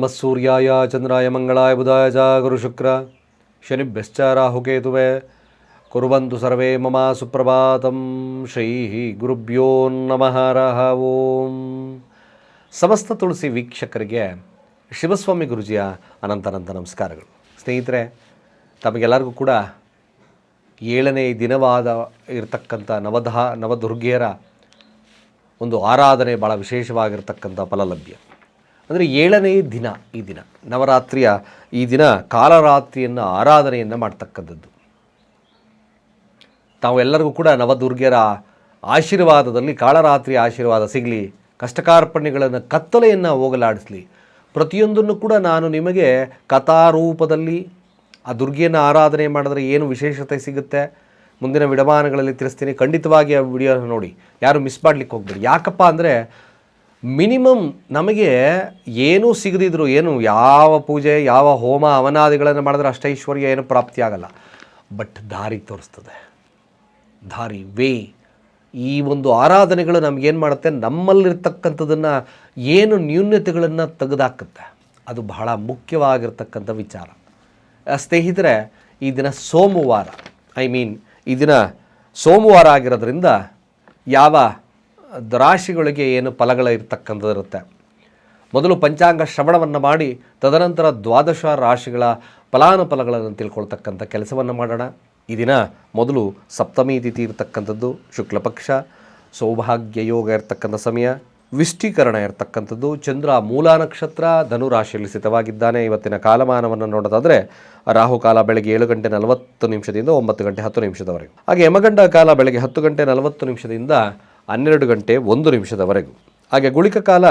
ನಮಃ ಸೂರ್ಯಾಯ ಚಂದ್ರಾಯ ಮಂಗಳಾಯ ಬುಧಾಯ ಚ ಗುರುಶುಕ್ರ ಶನಿಭ್ಯಶ್ಚ ರಾಹುಕೇತುವೆ ಕುರುವಂತು ಸರ್ವೇ ಮಮ ಸುಪ್ರಭಾತಂ ಶ್ರೀ ಗುರುಭ್ಯೋ ನಮಃ ರಹ ಓಂ ಸಮಸ್ತ ತುಳಸಿ ವೀಕ್ಷಕರಿಗೆ ಶಿವಸ್ವಾಮಿ ಗುರುಜಿಯ ಅನಂತನಂತ ನಮಸ್ಕಾರಗಳು. ಸ್ನೇಹಿತರೆ, ತಮಗೆಲ್ಲರಿಗೂ ಕೂಡ ಏಳನೇ ದಿನವಾದ ಇರತಕ್ಕಂಥ ನವಧ ನವದುರ್ಗಿಯರ ಒಂದು ಆರಾಧನೆ ಭಾಳ ವಿಶೇಷವಾಗಿರ್ತಕ್ಕಂಥ ಫಲ ಲಭ್ಯ ಅಂದರೆ ಏಳನೇ ದಿನ ಈ ದಿನ, ನವರಾತ್ರಿಯ ಈ ದಿನ ಕಾಲರಾತ್ರಿಯನ್ನು ಆರಾಧನೆಯನ್ನು ಮಾಡ್ತಕ್ಕಂಥದ್ದು. ತಾವೆಲ್ಲರಿಗೂ ಕೂಡ ನವದುರ್ಗೆಯರ ಆಶೀರ್ವಾದದಲ್ಲಿ ಕಾಳರಾತ್ರಿ ಆಶೀರ್ವಾದ ಸಿಗಲಿ, ಕಷ್ಟಕಾರ್ಪಣ್ಯಗಳನ್ನು ಕತ್ತಲೆಯನ್ನು ಹೋಗಲಾಡಿಸಲಿ. ಪ್ರತಿಯೊಂದನ್ನು ಕೂಡ ನಾನು ನಿಮಗೆ ಕಥಾರೂಪದಲ್ಲಿ ಆ ದುರ್ಗೆಯನ್ನು ಆರಾಧನೆ ಮಾಡಿದ್ರೆ ಏನು ವಿಶೇಷತೆ ಸಿಗುತ್ತೆ? ಮುಂದಿನ ವಿಡಮಾನಗಳಲ್ಲಿ ತಿಳಿಸ್ತೀನಿ. ಖಂಡಿತವಾಗಿ ಆ ವಿಡಿಯೋನ ನೋಡಿ. ಯಾರು ಮಿಸ್ ಮಾಡ್ಲಿಕ್ಕೆ ಹೋಗ್ಬೇಡಿ. ಯಾಕಪ್ಪ ಅಂದರೆ ಮಿನಿಮಮ್ ನಮಗೆ ಏನೂ ಸಿಗದಿದ್ರು ಏನು ಯಾವ ಪೂಜೆ, ಯಾವ ಹೋಮ ಅವನಾದಿಗಳನ್ನು ಮಾಡಿದ್ರೆ ಅಷ್ಟೈಶ್ವರ್ಯ ಏನು ಪ್ರಾಪ್ತಿಯಾಗಲ್ಲ ಬಟ್ ದಾರಿ ತೋರಿಸ್ತದೆ. ದಾರಿ, ವೇ, ಈ ಒಂದು ಆರಾಧನೆಗಳು ನಮಗೇನು ಮಾಡುತ್ತೆ? ನಮ್ಮಲ್ಲಿರ್ತಕ್ಕಂಥದ್ದನ್ನು ಏನು ನ್ಯೂನ್ಯತೆಗಳನ್ನು ತೆಗೆದಾಕುತ್ತೆ? ಅದು ಬಹಳ ಮುಖ್ಯವಾಗಿರ್ತಕ್ಕಂಥ ವಿಚಾರ. ಸ್ನೇಹಿತರೆ, ಈ ದಿನ ಸೋಮವಾರ ಐ ಮೀನ್ ಈ ದಿನ ಸೋಮವಾರ ಆಗಿರೋದ್ರಿಂದ ಯಾವ ರಾಶಿಗಳಿಗೆ ಏನು ಫಲಗಳು ಇರ್ತಕ್ಕಂಥದ್ದು ಇರುತ್ತೆ ಮೊದಲು ಪಂಚಾಂಗ ಶ್ರವಣವನ್ನು ಮಾಡಿ, ತದನಂತರ ದ್ವಾದಶ ರಾಶಿಗಳ ಫಲಾನುಫಲಗಳನ್ನು ತಿಳ್ಕೊಳ್ತಕ್ಕಂಥ ಕೆಲಸವನ್ನು ಮಾಡೋಣ. ಈ ದಿನ ಮೊದಲು ಸಪ್ತಮಿ ತಿಥಿ ಇರತಕ್ಕಂಥದ್ದು, ಶುಕ್ಲಪಕ್ಷ, ಸೌಭಾಗ್ಯ ಯೋಗ ಇರತಕ್ಕಂಥ ಸಮಯ ವಿಷ್ಟೀಕರಣ ಇರತಕ್ಕಂಥದ್ದು, ಚಂದ್ರ ಮೂಲ ನಕ್ಷತ್ರ ಧನು ರಾಶಿಯಲ್ಲಿ ಸ್ಥಿತವಾಗಿದ್ದಾನೆ. ಇವತ್ತಿನ ಕಾಲಮಾನವನ್ನು ನೋಡೋದಾದರೆ ರಾಹುಕಾಲ ಬೆಳಗ್ಗೆ ಏಳು ಗಂಟೆ ನಲವತ್ತು ನಿಮಿಷದಿಂದ ಒಂಬತ್ತು ಗಂಟೆ ಹತ್ತು ನಿಮಿಷದವರೆಗೆ. ಹಾಗೆ ಯಮಗಂಡ ಕಾಲ ಬೆಳಗ್ಗೆ ಹತ್ತು ಗಂಟೆ ನಲವತ್ತು ನಿಮಿಷದಿಂದ ಹನ್ನೆರಡು ಗಂಟೆ ಒಂದು ನಿಮಿಷದವರೆಗೂ. ಹಾಗೆ ಗುಳಿಕ ಕಾಲ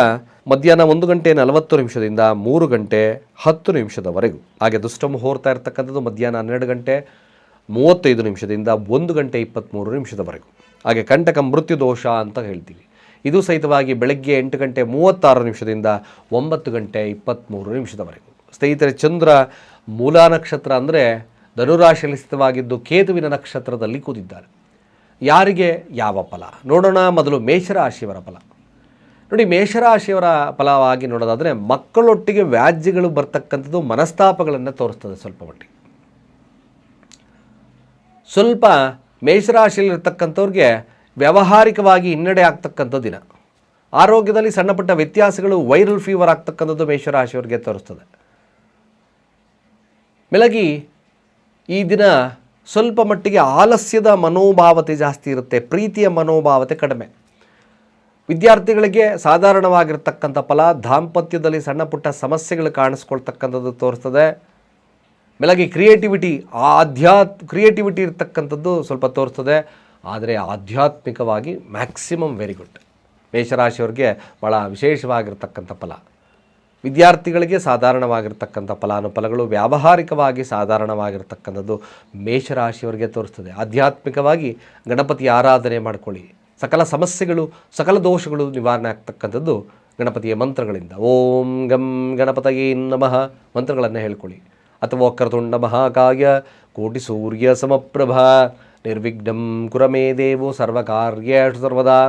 ಮಧ್ಯಾಹ್ನ ಒಂದು ಗಂಟೆ ನಲವತ್ತು ನಿಮಿಷದಿಂದ ಮೂರು ಗಂಟೆ ಹತ್ತು ನಿಮಿಷದವರೆಗೂ. ಹಾಗೆ ದುಷ್ಟ ಹೋರ್ತಾ ಇರತಕ್ಕಂಥದ್ದು ಮಧ್ಯಾಹ್ನ ಹನ್ನೆರಡು ಗಂಟೆ ಮೂವತ್ತೈದು ನಿಮಿಷದಿಂದ ಒಂದು ಗಂಟೆ ಇಪ್ಪತ್ತ್ಮೂರು ನಿಮಿಷದವರೆಗೂ. ಹಾಗೆ ಕಂಟಕ ಮೃತ್ಯು ದೋಷ ಅಂತ ಹೇಳ್ತೀವಿ. ಇದು ಸಹಿತವಾಗಿ ಬೆಳಗ್ಗೆ ಎಂಟು ಗಂಟೆ ಮೂವತ್ತಾರು ನಿಮಿಷದಿಂದ ಒಂಬತ್ತು ಗಂಟೆ ಇಪ್ಪತ್ತ್ಮೂರು ನಿಮಿಷದವರೆಗೂ. ಸ್ನೇಹಿತರೆ, ಚಂದ್ರ ಮೂಲಾ ನಕ್ಷತ್ರ ಅಂದರೆ ಧನುರಾಶಿಯಲ್ಲಿ ಸ್ಥಿತವಾಗಿದ್ದು ಕೇತುವಿನ ನಕ್ಷತ್ರದಲ್ಲಿ ಕೂತಿದ್ದಾರೆ. ಯಾರಿಗೆ ಯಾವ ಫಲ? ನೋಡೋಣ ಮೊದಲು ಮೇಷರಾಶಿಯವರ ಫಲ. ನೋಡಿ, ಮೇಷರಾಶಿಯವರ ಫಲವಾಗಿ ನೋಡೋದಾದರೆ ಮಕ್ಕಳೊಟ್ಟಿಗೆ ವ್ಯಾಜ್ಯಗಳು ಬರ್ತಕ್ಕಂಥದ್ದು ಮನಸ್ತಾಪಗಳನ್ನು ತೋರಿಸ್ತದೆ ಸ್ವಲ್ಪ ಮಟ್ಟಿಗೆ. ಸ್ವಲ್ಪ ಮೇಷರಾಶಿಯಲ್ಲಿರ್ತಕ್ಕಂಥವ್ರಿಗೆ ವ್ಯಾವಹಾರಿಕವಾಗಿ ಹಿನ್ನಡೆ ಆಗ್ತಕ್ಕಂಥ ದಿನ. ಆರೋಗ್ಯದಲ್ಲಿ ಸಣ್ಣಪುಟ್ಟ ವ್ಯತ್ಯಾಸಗಳು, ವೈರಲ್ ಫೀವರ್ ಆಗ್ತಕ್ಕಂಥದ್ದು ಮೇಷರಾಶಿಯವರಿಗೆ ತೋರಿಸ್ತದೆ. ಮೇಲಾಗಿ ಈ ದಿನ ಸ್ವಲ್ಪ ಮಟ್ಟಿಗೆ ಆಲಸ್ಯದ ಮನೋಭಾವತೆ ಜಾಸ್ತಿ ಇರುತ್ತೆ, ಪ್ರೀತಿಯ ಮನೋಭಾವತೆ ಕಡಿಮೆ. ವಿದ್ಯಾರ್ಥಿಗಳಿಗೆ ಸಾಧಾರಣವಾಗಿರ್ತಕ್ಕಂಥ ಫಲ ದಾಂಪತ್ಯದಲ್ಲಿ ಸಣ್ಣ ಪುಟ್ಟ ಸಮಸ್ಯೆಗಳು ಕಾಣಿಸ್ಕೊಳ್ತಕ್ಕಂಥದ್ದು ತೋರಿಸ್ತದೆ. ಮೇಲಾಗಿ ಕ್ರಿಯೇಟಿವಿಟಿ, ಆಧ್ಯಾತ್, ಕ್ರಿಯೇಟಿವಿಟಿ ಇರತಕ್ಕಂಥದ್ದು ಸ್ವಲ್ಪ ತೋರಿಸ್ತದೆ. ಆದರೆ ಆಧ್ಯಾತ್ಮಿಕವಾಗಿ ಮ್ಯಾಕ್ಸಿಮಮ್ ವೆರಿ ಗುಡ್. ಮೇಷರಾಶಿಯವ್ರಿಗೆ ಭಾಳ ವಿಶೇಷವಾಗಿರ್ತಕ್ಕಂಥ ಫಲ. ವಿದ್ಯಾರ್ಥಿಗಳಿಗೆ ಸಾಧಾರಣವಾಗಿರ್ತಕ್ಕಂಥ ಫಲಾನುಫಲಗಳು ವ್ಯಾವಹಾರಿಕವಾಗಿ ಸಾಧಾರಣವಾಗಿರ್ತಕ್ಕಂಥದ್ದು ಮೇಷರಾಶಿಯವರಿಗೆ ತೋರಿಸ್ತದೆ. ಆಧ್ಯಾತ್ಮಿಕವಾಗಿ ಗಣಪತಿ ಆರಾಧನೆ ಮಾಡಿಕೊಳ್ಳಿ. ಸಕಲ ಸಮಸ್ಯೆಗಳು, ಸಕಲ ದೋಷಗಳು ನಿವಾರಣೆ ಆಗ್ತಕ್ಕಂಥದ್ದು ಗಣಪತಿಯ ಮಂತ್ರಗಳಿಂದ. ಓಂ ಗಂ ಗಣಪತಯೇ ನಮಃ ಮಂತ್ರಗಳನ್ನು ಹೇಳ್ಕೊಳ್ಳಿ. ಅಥವಾ ವಕ್ರತುಂಡ ಮಹಾಕಾಯ, ಕೋಟಿ ಸೂರ್ಯ ಸಮಪ್ರಭ, ನಿರ್ವಿಘ್ನಂ ಕುರಮೇ ದೇವೋ ಸರ್ವಕಾರ್ಯ ಸರ್ವದಾ,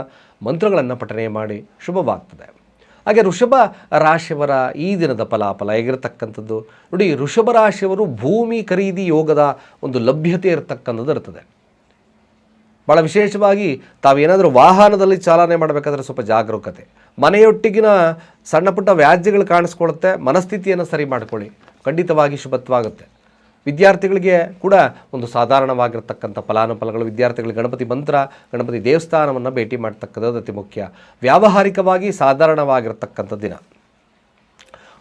ಮಂತ್ರಗಳನ್ನು ಪಠನೆ ಮಾಡಿ ಶುಭವಾಗ್ತದೆ. ಹಾಗೆ ಋಷಭ ರಾಶಿಯವರ ಈ ದಿನದ ಫಲಾಫಲ ಹೇಗಿರತಕ್ಕಂಥದ್ದು? ನೋಡಿ ಋಷಭ ರಾಶಿಯವರು ಭೂಮಿ ಖರೀದಿ ಯೋಗದ ಒಂದು ಲಭ್ಯತೆ ಇರತಕ್ಕಂಥದ್ದು ಇರ್ತದೆ. ಭಾಳ ವಿಶೇಷವಾಗಿ ತಾವೇನಾದರೂ ವಾಹನದಲ್ಲಿ ಚಾಲನೆ ಮಾಡಬೇಕಾದ್ರೆ ಸ್ವಲ್ಪ ಜಾಗರೂಕತೆ. ಮನೆಯೊಟ್ಟಿಗಿನ ಸಣ್ಣ ಪುಟ್ಟ ವ್ಯಾಜ್ಯಗಳು ಕಾಣಿಸ್ಕೊಳ್ಳುತ್ತೆ, ಮನಸ್ಥಿತಿಯನ್ನು ಸರಿ ಮಾಡ್ಕೊಳ್ಳಿ. ಖಂಡಿತವಾಗಿ ಶುಭತ್ವಾಗುತ್ತೆ ವಿದ್ಯಾರ್ಥಿಗಳಿಗೆ ಕೂಡ ಒಂದು ಸಾಧಾರಣವಾಗಿರ್ತಕ್ಕಂಥ ಫಲಾನುಫಲಗಳು ವಿದ್ಯಾರ್ಥಿಗಳಿಗೆ ಗಣಪತಿ ಮಂತ್ರ, ಗಣಪತಿ ದೇವಸ್ಥಾನವನ್ನು ಭೇಟಿ ಮಾಡ್ತಕ್ಕಂಥದ್ದು ಅತಿ ಮುಖ್ಯ. ವ್ಯಾವಹಾರಿಕವಾಗಿ ಸಾಧಾರಣವಾಗಿರ್ತಕ್ಕಂಥ ದಿನ.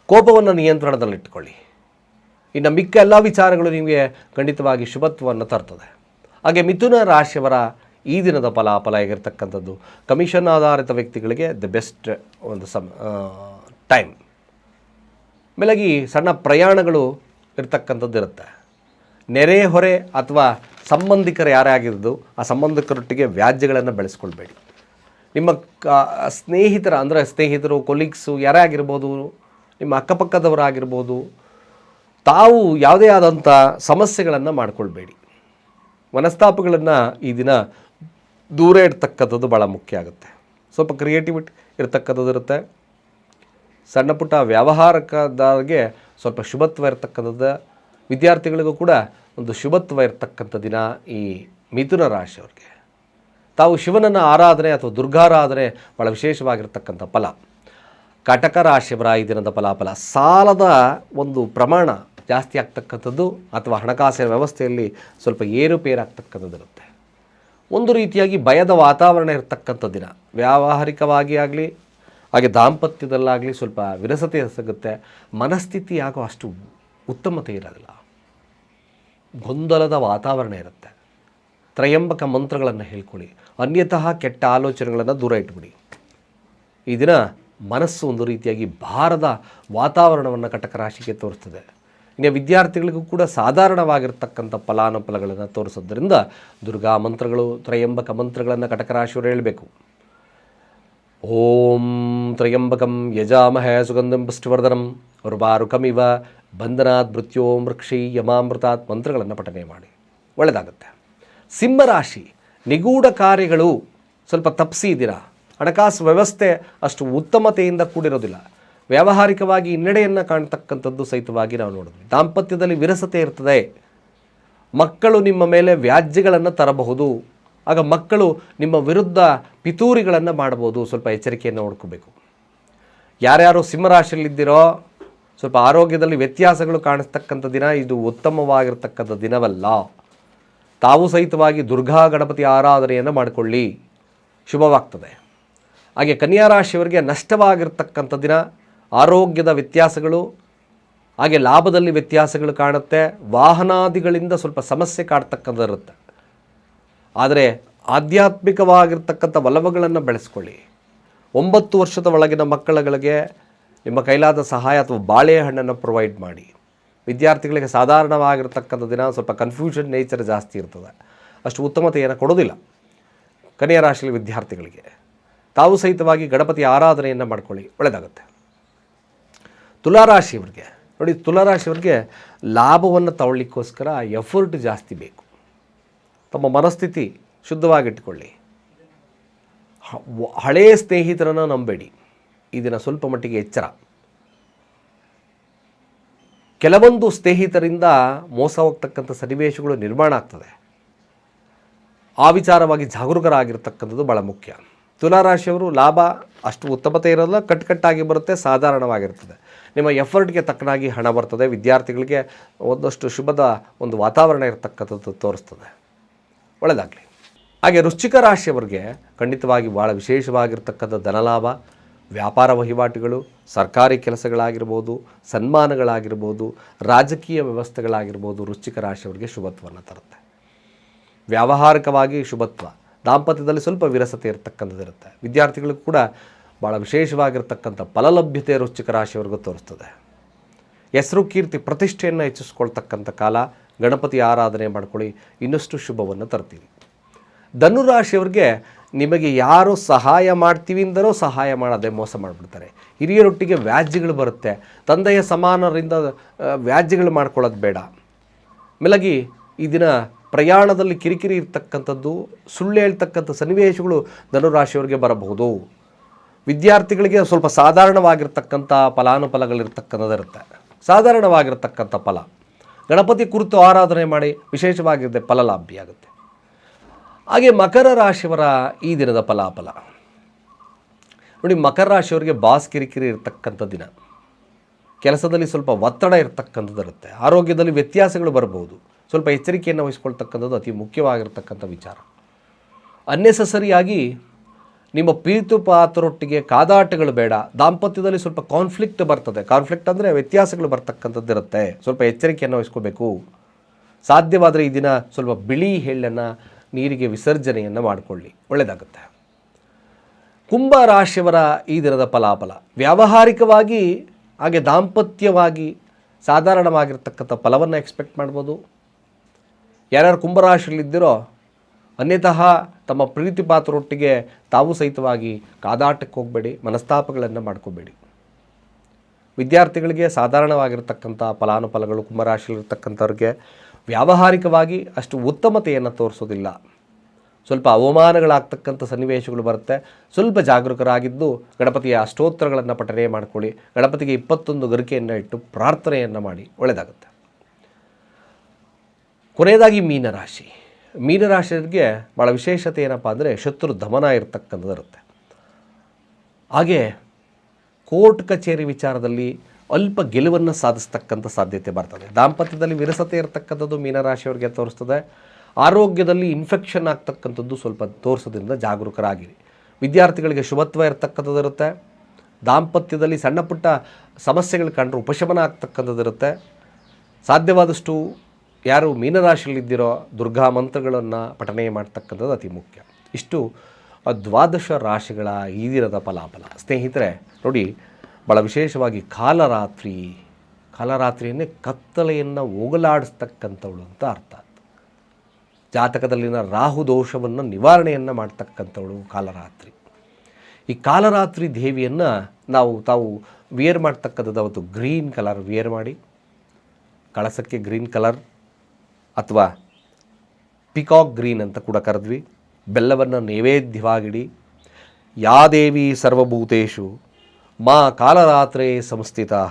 ಕೋಪವನ್ನು ನಿಯಂತ್ರಣದಲ್ಲಿಟ್ಟುಕೊಳ್ಳಿ ಇನ್ನು ಮಿಕ್ಕ ಎಲ್ಲ ವಿಚಾರಗಳು ನಿಮಗೆ ಖಂಡಿತವಾಗಿ ಶುಭತ್ವವನ್ನು ತರ್ತದೆ. ಹಾಗೆ ಮಿಥುನ ರಾಶಿಯವರ ಈ ದಿನದ ಫಲಾಫಲ ಆಗಿರ್ತಕ್ಕಂಥದ್ದು ಕಮಿಷನ್ ಆಧಾರಿತ ವ್ಯಕ್ತಿಗಳಿಗೆ ದ ಬೆಸ್ಟ್ ಒಂದು ಸಮ ಟೈಮ್ ಮೇಲಾಗಿ ಸಣ್ಣ ಪ್ರಯಾಣಗಳು ಇರ್ತಕ್ಕಂಥದ್ದು ಇರುತ್ತೆ. ನೆರೆ ಹೊರೆ ಅಥವಾ ಸಂಬಂಧಿಕರು ಯಾರೇ ಆಗಿರೋದು, ಆ ಸಂಬಂಧಿಕರೊಟ್ಟಿಗೆ ವ್ಯಾಜ್ಯಗಳನ್ನು ಬೆಳೆಸ್ಕೊಳ್ಬೇಡಿ. ನಿಮ್ಮ ಸ್ನೇಹಿತರ ಅಂದರೆ ಸ್ನೇಹಿತರು ಕೊಲೀಗ್ಸು ಯಾರೇ ಆಗಿರ್ಬೋದು, ನಿಮ್ಮ ಅಕ್ಕಪಕ್ಕದವರಾಗಿರ್ಬೋದು ತಾವು ಯಾವುದೇ ಆದಂಥ ಸಮಸ್ಯೆಗಳನ್ನು ಮಾಡಿಕೊಳ್ಬೇಡಿ. ಮನಸ್ತಾಪಗಳನ್ನು ಈ ದಿನ ದೂರ ಇಡ್ತಕ್ಕಂಥದ್ದು ಭಾಳ ಮುಖ್ಯ ಆಗುತ್ತೆ. ಸ್ವಲ್ಪ ಕ್ರಿಯೇಟಿವಿಟಿ ಇರ್ತಕ್ಕಂಥದ್ದು ಇರುತ್ತೆ. ಸಣ್ಣ ಪುಟ್ಟ ವ್ಯವಹಾರಕದಾರಿಗೆ ಸ್ವಲ್ಪ ಶುಭತ್ವ ಇರತಕ್ಕಂಥದ್ದು ವಿದ್ಯಾರ್ಥಿಗಳಿಗೂ ಕೂಡ ಒಂದು ಶುಭತ್ವ ಇರತಕ್ಕಂಥ ದಿನ ಈ ಮಿಥುನ ರಾಶಿಯವ್ರಿಗೆ. ತಾವು ಶಿವನನ್ನು ಆರಾಧನೆ ಅಥವಾ ದುರ್ಗಾರಾಧನೆ ಭಾಳ ವಿಶೇಷವಾಗಿರ್ತಕ್ಕಂಥ ಫಲ. ಕಟಕ ರಾಶಿಯವರ ಈ ದಿನದ ಫಲಾಫಲ, ಸಾಲದ ಒಂದು ಪ್ರಮಾಣ ಜಾಸ್ತಿ ಆಗ್ತಕ್ಕಂಥದ್ದು ಅಥವಾ ಹಣಕಾಸಿನ ವ್ಯವಸ್ಥೆಯಲ್ಲಿ ಸ್ವಲ್ಪ ಏರುಪೇರಾಗ್ತಕ್ಕಂಥದ್ದು ಇರುತ್ತೆ ಒಂದು ರೀತಿಯಾಗಿ ಭಯದ ವಾತಾವರಣ ಇರತಕ್ಕಂಥ ದಿನ. ವ್ಯಾವಹಾರಿಕವಾಗಿ ಆಗಲಿ ಹಾಗೆ ದಾಂಪತ್ಯದಲ್ಲಾಗಲಿ ಸ್ವಲ್ಪ ವಿರಸತೆ ಸಿಗುತ್ತೆ ಮನಸ್ಥಿತಿ ಆಗೋ ಅಷ್ಟು ಉತ್ತಮತೆ ಇರೋದಿಲ್ಲ. ಗೊಂದಲದ ವಾತಾವರಣ ಇರುತ್ತೆ. ತ್ರಯಂಬಕ ಮಂತ್ರಗಳನ್ನು ಹೇಳ್ಕೊಳ್ಳಿ. ಅನ್ಯತಃ ಕೆಟ್ಟ ಆಲೋಚನೆಗಳನ್ನು ದೂರ ಇಟ್ಬಿಡಿ. ಈ ದಿನ ಮನಸ್ಸು ಒಂದು ರೀತಿಯಾಗಿ ಭಾರದ ವಾತಾವರಣವನ್ನು ಕಟಕ ರಾಶಿಗೆ ತೋರಿಸ್ತದೆ. ಇನ್ನು ವಿದ್ಯಾರ್ಥಿಗಳಿಗೂ ಕೂಡ ಸಾಧಾರಣವಾಗಿರ್ತಕ್ಕಂಥ ಫಲಾನುಫಲಗಳನ್ನು ತೋರಿಸೋದ್ರಿಂದ ದುರ್ಗಾ ಮಂತ್ರಗಳು, ತ್ರಯಂಬಕ ಮಂತ್ರಗಳನ್ನು ಕಟಕ ರಾಶಿಯವರು ಹೇಳಬೇಕು. ಓಂ ತ್ರಯಂಬಕಂ ಯಜಾಮಹ ಸುಗಂಧಂ ಪುಷ್ಟಿವರ್ಧನಂ ಉರ್ವಾರುಕಮಿವ ಬಂಧನಾತ್ ಮೃತ್ಯೋ ಮೃಕ್ಷಿ ಯಮಾಮೃತಾತ್ ಮಂತ್ರಗಳನ್ನು ಪಠನೆ ಮಾಡಿ ಒಳ್ಳೆಯದಾಗುತ್ತೆ ಸಿಂಹರಾಶಿ, ನಿಗೂಢ ಕಾರ್ಯಗಳು ಸ್ವಲ್ಪ ತಪ್ಪಿಸಿದ್ದೀರಾ ಹಣಕಾಸು ವ್ಯವಸ್ಥೆ ಅಷ್ಟು ಉತ್ತಮತೆಯಿಂದ ಕೂಡಿರೋದಿಲ್ಲ। ವ್ಯಾವಹಾರಿಕವಾಗಿ ಹಿನ್ನಡೆಯನ್ನು ಕಾಣ್ತಕ್ಕಂಥದ್ದು ಸಹಿತವಾಗಿ ನಾವು ನೋಡಿದ್ವಿ। ದಾಂಪತ್ಯದಲ್ಲಿ ವಿರಸತೆ ಇರ್ತದೆ। ಮಕ್ಕಳು ನಿಮ್ಮ ಮೇಲೆ ವ್ಯಾಜ್ಯಗಳನ್ನು ತರಬಹುದು। ಆಗ ಮಕ್ಕಳು ನಿಮ್ಮ ವಿರುದ್ಧ ಪಿತೂರಿಗಳನ್ನು ಮಾಡ್ಬೋದು. ಸ್ವಲ್ಪ ಎಚ್ಚರಿಕೆಯನ್ನು ನೋಡ್ಕೋಬೇಕು ಯಾರ್ಯಾರು ಸಿಂಹರಾಶಿಯಲ್ಲಿದ್ದೀರೋ ಸ್ವಲ್ಪ ಆರೋಗ್ಯದಲ್ಲಿ ವ್ಯತ್ಯಾಸಗಳು ಕಾಣಿಸ್ತಕ್ಕಂಥ ದಿನ ಇದು ಉತ್ತಮವಾಗಿರ್ತಕ್ಕಂಥ ದಿನವಲ್ಲ. ತಾವು ಸಹಿತವಾಗಿ ದುರ್ಗಾ ಗಣಪತಿ ಆರಾಧನೆಯನ್ನು ಮಾಡಿಕೊಳ್ಳಿ. ಶುಭವಾಗ್ತದೆ. ಹಾಗೆ ಕನ್ಯಾ ರಾಶಿಯವರಿಗೆ ನಷ್ಟವಾಗಿರ್ತಕ್ಕಂಥ ದಿನ ಆರೋಗ್ಯದ ವ್ಯತ್ಯಾಸಗಳು, ಹಾಗೆ ಲಾಭದಲ್ಲಿ ವ್ಯತ್ಯಾಸಗಳು ಕಾಣುತ್ತೆ. ವಾಹನಾದಿಗಳಿಂದ ಸ್ವಲ್ಪ ಸಮಸ್ಯೆ ಕಾಡ್ತಕ್ಕಂಥದ್ದಿರುತ್ತೆ. ಆದರೆ ಆಧ್ಯಾತ್ಮಿಕವಾಗಿರ್ತಕ್ಕಂಥ ಒಲವುಗಳನ್ನು ಬೆಳೆಸ್ಕೊಳ್ಳಿ. ಒಂಬತ್ತು ವರ್ಷದ ಒಳಗಿನ ಮಕ್ಕಳುಗಳಿಗೆ ನಿಮ್ಮ ಕೈಲಾದ ಸಹಾಯ ಅಥವಾ ಬಾಳೆಹಣ್ಣನ್ನು ಪ್ರೊವೈಡ್ ಮಾಡಿ. ವಿದ್ಯಾರ್ಥಿಗಳಿಗೆ ಸಾಧಾರಣವಾಗಿರ್ತಕ್ಕಂಥ ದಿನ ಸ್ವಲ್ಪ ಕನ್ಫ್ಯೂಷನ್ ನೇಚರ್ ಜಾಸ್ತಿ ಇರ್ತದೆ. ಅಷ್ಟು ಉತ್ತಮತೆಯನ್ನು ಕೊಡೋದಿಲ್ಲ ಕನ್ಯಾ ರಾಶಿಯ ವಿದ್ಯಾರ್ಥಿಗಳಿಗೆ. ತಾವು ಸಹಿತವಾಗಿ ಗಣಪತಿ ಆರಾಧನೆಯನ್ನು ಮಾಡ್ಕೊಳ್ಳಿ, ಒಳ್ಳೆಯದಾಗುತ್ತೆ. ತುಲಾರಾಶಿಯವರಿಗೆ ನೋಡಿ ತುಲಾರಾಶಿಯವರಿಗೆ ಲಾಭವನ್ನು ತಗೊಳ್ಳಿಕ್ಕೋಸ್ಕರ ಎಫರ್ಟ್ ಜಾಸ್ತಿ ಬೇಕು. ತಮ್ಮ ಮನಸ್ಥಿತಿ ಶುದ್ಧವಾಗಿಟ್ಟುಕೊಳ್ಳಿ. ಹಳೆಯ ಸ್ನೇಹಿತರನ್ನು ನಂಬೇಡಿ. ಇದನ್ನು ಸ್ವಲ್ಪ ಮಟ್ಟಿಗೆ ಎಚ್ಚರ. ಕೆಲವೊಂದು ಸ್ನೇಹಿತರಿಂದ ಮೋಸ ಹೋಗ್ತಕ್ಕಂಥ ಸನ್ನಿವೇಶಗಳು ನಿರ್ಮಾಣ ಆಗ್ತದೆ. ಆ ವಿಚಾರವಾಗಿ ಜಾಗರೂಕರಾಗಿರ್ತಕ್ಕಂಥದ್ದು ಭಾಳ ಮುಖ್ಯ. ತುಲಾರಾಶಿಯವರು ಲಾಭ ಅಷ್ಟು ಉತ್ತಮತೆ ಇರೋಲ್ಲ, ಕಟ್ಕಟ್ಟಾಗಿ ಬರುತ್ತೆ, ಸಾಧಾರಣವಾಗಿರ್ತದೆ. ನಿಮ್ಮ ಎಫರ್ಟ್ಗೆ ತಕ್ಕನಾಗಿ ಹಣ ಬರ್ತದೆ, ವಿದ್ಯಾರ್ಥಿಗಳಿಗೆ ಒಂದಷ್ಟು ಶುಭದ ಒಂದು ವಾತಾವರಣ ಇರತಕ್ಕಂಥದ್ದು ತೋರಿಸ್ತದೆ. ಒಳ್ಳೆಯದಾಗಲಿ ಹಾಗೆ ವೃಶ್ಚಿಕ ರಾಶಿಯವರಿಗೆ ಖಂಡಿತವಾಗಿ ಭಾಳ ವಿಶೇಷವಾಗಿರ್ತಕ್ಕಂಥ ಧನಲಾಭ, ವ್ಯಾಪಾರ ವಹಿವಾಟುಗಳು, ಸರ್ಕಾರಿ ಕೆಲಸಗಳಾಗಿರ್ಬೋದು, ಸನ್ಮಾನಗಳಾಗಿರ್ಬೋದು, ರಾಜಕೀಯ ವ್ಯವಸ್ಥೆಗಳಾಗಿರ್ಬೋದು ವೃಶ್ಚಿಕ ರಾಶಿಯವರಿಗೆ ಶುಭತ್ವವನ್ನು ತರುತ್ತೆ. ವ್ಯಾವಹಾರಿಕವಾಗಿ ಶುಭತ್ವ, ದಾಂಪತ್ಯದಲ್ಲಿ ಸ್ವಲ್ಪ ವಿರಸತೆ ಇರತಕ್ಕಂಥದ್ದಿರುತ್ತೆ ವಿದ್ಯಾರ್ಥಿಗಳಿಗೂ ಕೂಡ ಭಾಳ ವಿಶೇಷವಾಗಿರ್ತಕ್ಕಂಥ ಫಲಲಭ್ಯತೆ ವೃಶ್ಚಿಕ ರಾಶಿಯವರೆಗೂ ತೋರಿಸ್ತದೆ. ಹೆಸರು, ಕೀರ್ತಿ, ಪ್ರತಿಷ್ಠೆಯನ್ನು ಹೆಚ್ಚಿಸ್ಕೊಳ್ತಕ್ಕಂಥ ಕಾಲ ಗಣಪತಿ ಆರಾಧನೆ ಮಾಡ್ಕೊಳ್ಳಿ, ಇನ್ನಷ್ಟು ಶುಭವನ್ನು ತರ್ತೀವಿ. ಧನುರಾಶಿಯವ್ರಿಗೆ ನಿಮಗೆ ಯಾರು ಸಹಾಯ ಮಾಡ್ತೀವಿ ಅಂದರೂ ಸಹಾಯ ಮಾಡದೆ ಮೋಸ ಮಾಡಿಬಿಡ್ತಾರೆ. ಹಿರಿಯರೊಟ್ಟಿಗೆ ವ್ಯಾಜ್ಯಗಳು ಬರುತ್ತೆ. ತಂದೆಯ ಸಮಾನರಿಂದ ವ್ಯಾಜ್ಯಗಳು ಮಾಡ್ಕೊಳ್ಳೋದು ಬೇಡ. ಮೇಲಾಗಿ, ಈ ದಿನ ಪ್ರಯಾಣದಲ್ಲಿ ಕಿರಿಕಿರಿ ಇರ್ತಕ್ಕಂಥದ್ದು, ಸುಳ್ಳು ಹೇಳ್ತಕ್ಕಂಥ ಸನ್ನಿವೇಶಗಳು ಧನುರಾಶಿಯವರಿಗೆ ಬರಬಹುದು. ವಿದ್ಯಾರ್ಥಿಗಳಿಗೆ ಸ್ವಲ್ಪ ಸಾಧಾರಣವಾಗಿರ್ತಕ್ಕಂಥ ಫಲಾನುಫಲಗಳಿರ್ತಕ್ಕಂಥದ್ದಿರುತ್ತೆ. ಸಾಧಾರಣವಾಗಿರ್ತಕ್ಕಂಥ ಫಲ. ಗಣಪತಿ ಕುರಿತು ಆರಾಧನೆ ಮಾಡಿ ವಿಶೇಷವಾಗಿರುತ್ತೆ ಫಲಲಾಭಿಯಾಗುತ್ತೆ. ಹಾಗೆ ಮಕರ ರಾಶಿಯವರ ಈ ದಿನದ ಫಲಾಫಲ. ನೋಡಿ, ಮಕರ ರಾಶಿಯವರಿಗೆ ಬಾಸ್ ಕಿರಿಕಿರಿ ಇರತಕ್ಕಂಥ ದಿನ. ಕೆಲಸದಲ್ಲಿ ಸ್ವಲ್ಪ ಒತ್ತಡ ಇರತಕ್ಕಂಥದ್ದಿರುತ್ತೆ. ಆರೋಗ್ಯದಲ್ಲಿ ವ್ಯತ್ಯಾಸಗಳು ಬರಬಹುದು. ಸ್ವಲ್ಪ ಎಚ್ಚರಿಕೆಯನ್ನು ವಹಿಸ್ಕೊಳ್ತಕ್ಕಂಥದ್ದು ಅತಿ ಮುಖ್ಯವಾಗಿರ್ತಕ್ಕಂಥ ವಿಚಾರ. ಅನ್ನೆಸಸರಿಯಾಗಿ ನಿಮ್ಮ ಪೀತು ಕಾದಾಟಗಳು ಬೇಡ. ದಾಂಪತ್ಯದಲ್ಲಿ ಸ್ವಲ್ಪ ಕಾನ್ಫ್ಲಿಕ್ಟ್ ಬರ್ತದೆ. ಕಾನ್ಫ್ಲಿಕ್ಟ್ ಅಂದರೆ ವ್ಯತ್ಯಾಸಗಳು ಬರ್ತಕ್ಕಂಥದ್ದು ಇರುತ್ತೆ ಸ್ವಲ್ಪ ಎಚ್ಚರಿಕೆಯನ್ನು ವಹಿಸ್ಕೋಬೇಕು. ಸಾಧ್ಯವಾದರೆ ಈ ದಿನ ಸ್ವಲ್ಪ ಬಿಳಿ ಎಳ್ಳನ್ನು, ನೀರಿಗೆ ವಿಸರ್ಜನೆಯನ್ನು ಮಾಡಿಕೊಳ್ಳಿ. ಒಳ್ಳೆಯದಾಗುತ್ತೆ ಕುಂಭ ರಾಶಿಯವರ ಈ ದಿನದ ಫಲಾಫಲ. ವ್ಯಾವಹಾರಿಕವಾಗಿ, ಹಾಗೆ ದಾಂಪತ್ಯವಾಗಿ ಸಾಧಾರಣವಾಗಿರ್ತಕ್ಕಂಥ ಫಲವನ್ನು ಎಕ್ಸ್ಪೆಕ್ಟ್ ಮಾಡ್ಬೋದು. ಯಾರ್ಯಾರು ಕುಂಭರಾಶಿಯಲ್ಲಿದ್ದೀರೋ ಅನ್ಯತಃ ತಮ್ಮ ಪ್ರೀತಿ ಪಾತ್ರರೊಟ್ಟಿಗೆ ತಾವು ಸಹಿತವಾಗಿ ಕಾದಾಟಕ್ಕೆ ಹೋಗಬೇಡಿ, ಮನಸ್ತಾಪಗಳನ್ನು ಮಾಡ್ಕೋಬೇಡಿ. ವಿದ್ಯಾರ್ಥಿಗಳಿಗೆ ಸಾಧಾರಣವಾಗಿರ್ತಕ್ಕಂಥ ಫಲಾನುಫಲಗಳು, ಕುಂಭರಾಶಿಯಲ್ಲಿರ್ತಕ್ಕಂಥವ್ರಿಗೆ ವ್ಯಾವಹಾರಿಕವಾಗಿ ಅಷ್ಟು ಉತ್ತಮತೆಯನ್ನು ತೋರಿಸೋದಿಲ್ಲ. ಸ್ವಲ್ಪ ಅವಮಾನಗಳಾಗ್ತಕ್ಕಂಥ ಸನ್ನಿವೇಶಗಳು ಬರುತ್ತೆ. ಸ್ವಲ್ಪ ಜಾಗರೂಕರಾಗಿದ್ದು ಗಣಪತಿಯ ಅಷ್ಟೋತ್ತರಗಳನ್ನು ಪಠನೆ ಮಾಡಿಕೊಳ್ಳಿ, ಗಣಪತಿಗೆ ಇಪ್ಪತ್ತೊಂದು ಗರಿಕೆಯನ್ನು ಇಟ್ಟು ಪ್ರಾರ್ಥನೆಯನ್ನು ಮಾಡಿ, ಒಳ್ಳೆಯದಾಗುತ್ತೆ. ಕೊನೆಯದಾಗಿ ಮೀನರಾಶಿ. ಮೀನರಾಶಿಯವರಿಗೆ ಭಾಳ ವಿಶೇಷತೆ ಏನಪ್ಪ ಅಂದರೆ ಶತ್ರು ದಮನ ಇರತಕ್ಕಂಥದ್ದು ಇರುತ್ತೆ. ಹಾಗೆ ಕೋರ್ಟ್ ಕಚೇರಿ ವಿಚಾರದಲ್ಲಿ ಅಲ್ಪ ಗೆಲುವನ್ನು ಸಾಧಿಸ್ತಕ್ಕಂಥ ಸಾಧ್ಯತೆ ಬರ್ತದೆ. ದಾಂಪತ್ಯದಲ್ಲಿ ವಿರಸತೆ ಇರತಕ್ಕಂಥದ್ದು ಮೀನರಾಶಿಯವರಿಗೆ ತೋರಿಸ್ತದೆ. ಆರೋಗ್ಯದಲ್ಲಿ ಇನ್ಫೆಕ್ಷನ್ ಆಗ್ತಕ್ಕಂಥದ್ದು ಸ್ವಲ್ಪ ತೋರಿಸೋದ್ರಿಂದ ಜಾಗರೂಕರಾಗಿರಿ. ವಿದ್ಯಾರ್ಥಿಗಳಿಗೆ ಶುಭತ್ವ ಇರತಕ್ಕಂಥದ್ದು ಇರುತ್ತೆ. ದಾಂಪತ್ಯದಲ್ಲಿ ಸಣ್ಣ ಪುಟ್ಟ ಸಮಸ್ಯೆಗಳು ಕಂಡ್ರೆ ಉಪಶಮನ ಆಗ್ತಕ್ಕಂಥದ್ದು ಇರುತ್ತೆ. ಸಾಧ್ಯವಾದಷ್ಟು ಯಾರು ಮೀನರಾಶಿಯಲ್ಲಿದ್ದಿರೋ ದುರ್ಗಾ ಮಂತ್ರಗಳನ್ನು ಪಠನೆ ಮಾಡ್ತಕ್ಕಂಥದ್ದು ಅತಿ ಮುಖ್ಯ. ಇಷ್ಟು ದ್ವಾದಶ ರಾಶಿಗಳ ಈ ದಿನದ ಫಲಾಫಲ. ಸ್ನೇಹಿತರೆ, ನೋಡಿ ಭಾಳ ವಿಶೇಷವಾಗಿ ಕಾಲರಾತ್ರಿ, ಕಾಲರಾತ್ರಿಯನ್ನೇ ಕತ್ತಲೆಯನ್ನು ಹೋಗಲಾಡಿಸ್ತಕ್ಕಂಥವಳು ಅಂತ ಅರ್ಥ. ಜಾತಕದಲ್ಲಿನ ರಾಹು ದೋಷವನ್ನು ನಿವಾರಣೆಯನ್ನು ಮಾಡ್ತಕ್ಕಂಥವಳು ಕಾಲರಾತ್ರಿ. ಈ ಕಾಲರಾತ್ರಿ ದೇವಿಯನ್ನು ನಾವು ತಾವು ವಿಯರ್ ಮಾಡ್ತಕ್ಕಂಥದ್ದು ಅವತ್ತು ಗ್ರೀನ್ ಕಲರ್ ವಿಯರ್ ಮಾಡಿ. ಕಳಸಕ್ಕೆ ಗ್ರೀನ್ ಕಲರ್ ಅಥವಾ ಪಿಕಾಕ್ ಗ್ರೀನ್ ಅಂತ ಕೂಡ ಕರೆದ್ವಿ. ಬೆಲ್ಲವನ್ನು ನೈವೇದ್ಯವಾಗಿಡಿ ಯಾದೇವಿ ಸರ್ವಭೂತೇಶು, ಮಾ ಕಾಲರಾತ್ರೆ ಸಂಸ್ಥಿತಾ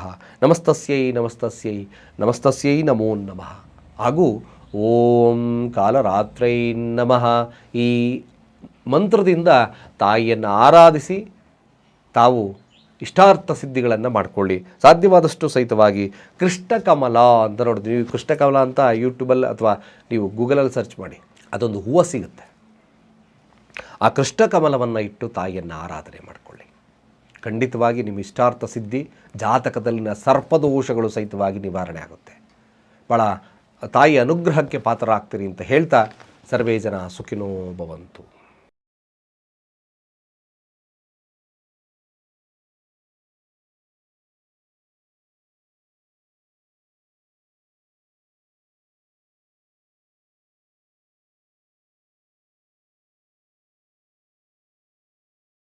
ನಮಸ್ತಸ್ಯೈ ನಮಸ್ತಸ್ಯೈ ನಮಸ್ತಸ್ಯೈ ನಮೋ ನಮಃ. ಹಾಗೂ ಓಂ ಕಾಲರಾತ್ರೈ ನಮಃ. ಈ ಮಂತ್ರದಿಂದ ತಾಯಿಯನ್ನು ಆರಾಧಿಸಿ ತಾವು ಇಷ್ಟಾರ್ಥ ಸಿದ್ಧಿಗಳನ್ನು ಮಾಡಿಕೊಳ್ಳಿ. ಸಾಧ್ಯವಾದಷ್ಟು ಸಹಿತವಾಗಿ ಕೃಷ್ಣಕಮಲ ಅಂತ ನೋಡಿದ್ವಿ ನೀವು ಕೃಷ್ಣಕಮಲ ಅಂತ ಯೂಟ್ಯೂಬಲ್ಲಿ ಅಥವಾ ನೀವು ಗೂಗಲಲ್ಲಿ ಸರ್ಚ್ ಮಾಡಿ, ಅದೊಂದು ಹೂವು ಸಿಗುತ್ತೆ. ಆ ಕೃಷ್ಣಕಮಲವನ್ನು ಇಟ್ಟು ತಾಯಿಯನ್ನು ಆರಾಧನೆ ಮಾಡಿಕೊಳ್ಳಿ. ಖಂಡಿತವಾಗಿ ನಿಮ್ಮ ಇಷ್ಟಾರ್ಥ ಸಿದ್ಧಿ ಜಾತಕದಲ್ಲಿನ ಸರ್ಪದೋಷಗಳು ಸಹಿತವಾಗಿ ನಿವಾರಣೆ ಆಗುತ್ತೆ. ಭಾಳ ತಾಯಿ ಅನುಗ್ರಹಕ್ಕೆ ಪಾತ್ರರಾಗ್ತೀರಿ ಅಂತ ಹೇಳ್ತಾ ಸರ್ವೇ ಜನ ಸುಖಿನೋ ಭವಂತು.